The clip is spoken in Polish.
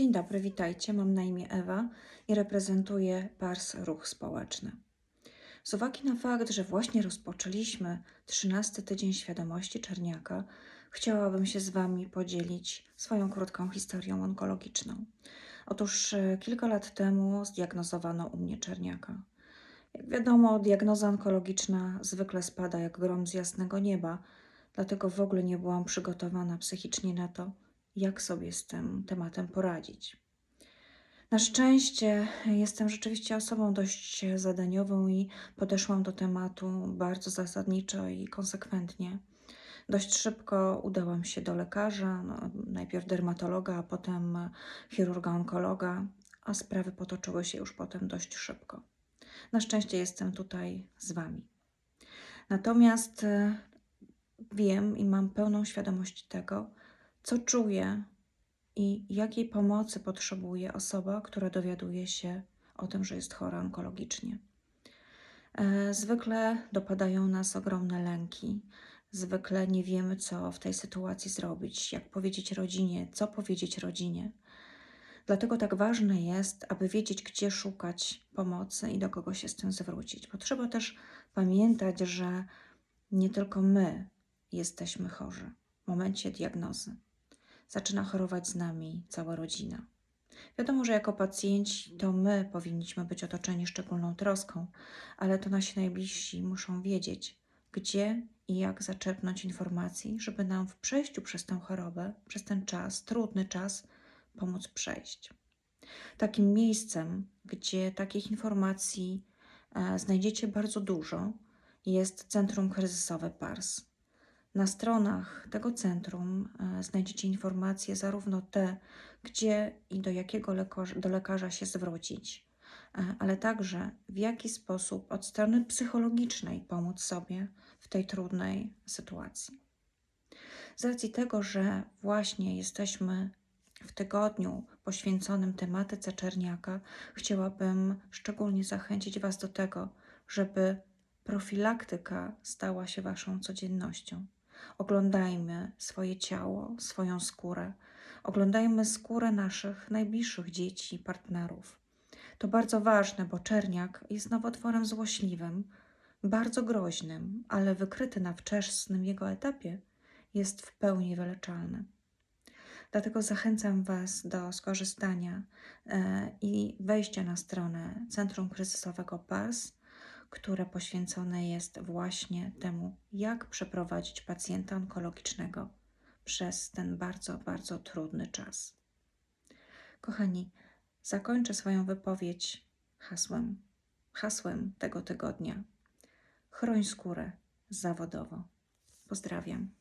Dzień dobry, witajcie. Mam na imię Ewa i reprezentuję PARS Ruch Społeczny. Z uwagi na fakt, że właśnie rozpoczęliśmy 13 tydzień świadomości Czerniaka, chciałabym się z Wami podzielić swoją krótką historią onkologiczną. Otóż e, kilka lat temu zdiagnozowano u mnie Czerniaka. Jak wiadomo, diagnoza onkologiczna zwykle spada jak grom z jasnego nieba, dlatego w ogóle nie byłam przygotowana psychicznie na to, jak sobie z tym tematem poradzić. Na szczęście jestem rzeczywiście osobą dość zadaniową i podeszłam do tematu bardzo zasadniczo i konsekwentnie. Dość szybko udałam się do lekarza, no, najpierw dermatologa, a potem chirurga onkologa, a sprawy potoczyły się już potem dość szybko. Na szczęście jestem tutaj z Wami. Natomiast e, wiem i mam pełną świadomość tego, co czuje i jakiej pomocy potrzebuje osoba, która dowiaduje się o tym, że jest chora onkologicznie. E, Zwykle dopadają nas ogromne lęki. Zwykle nie wiemy, co w tej sytuacji zrobić, jak powiedzieć rodzinie, co powiedzieć rodzinie. Dlatego tak ważne jest, aby wiedzieć, gdzie szukać pomocy i do kogo się z tym zwrócić. Bo trzeba też pamiętać, że nie tylko my jesteśmy chorzy w momencie diagnozy. Zaczyna chorować z nami cała rodzina. Wiadomo, że jako pacjenci to my powinniśmy być otoczeni szczególną troską, ale to nasi najbliżsi muszą wiedzieć, gdzie i jak zaczerpnąć informacji, żeby nam w przejściu przez tę chorobę, przez ten czas, trudny czas, pomóc przejść. Takim miejscem, gdzie takich informacji e, znajdziecie bardzo dużo, jest Centrum Kryzysowe PARS. Na stronach tego centrum e, znajdziecie informacje, zarówno te, gdzie i do jakiego lekarza, do lekarza się zwrócić, e, ale także w jaki sposób od strony psychologicznej pomóc sobie w tej trudnej sytuacji. Z racji tego, że właśnie jesteśmy w tygodniu poświęconym tematyce Czerniaka, chciałabym szczególnie zachęcić Was do tego, żeby profilaktyka stała się Waszą codziennością. Oglądajmy swoje ciało, swoją skórę. Oglądajmy skórę naszych najbliższych dzieci i partnerów. To bardzo ważne, bo czerniak jest nowotworem złośliwym, bardzo groźnym, ale wykryty na wczesnym jego etapie jest w pełni wyleczalny. Dlatego zachęcam Was do skorzystania e, i wejścia na stronę Centrum Kryzysowego PARS, które poświęcone jest właśnie temu, jak przeprowadzić pacjenta onkologicznego przez ten bardzo, bardzo trudny czas. Kochani, zakończę swoją wypowiedź hasłem, hasłem tego tygodnia. Chroń skórę zawodowo. Pozdrawiam.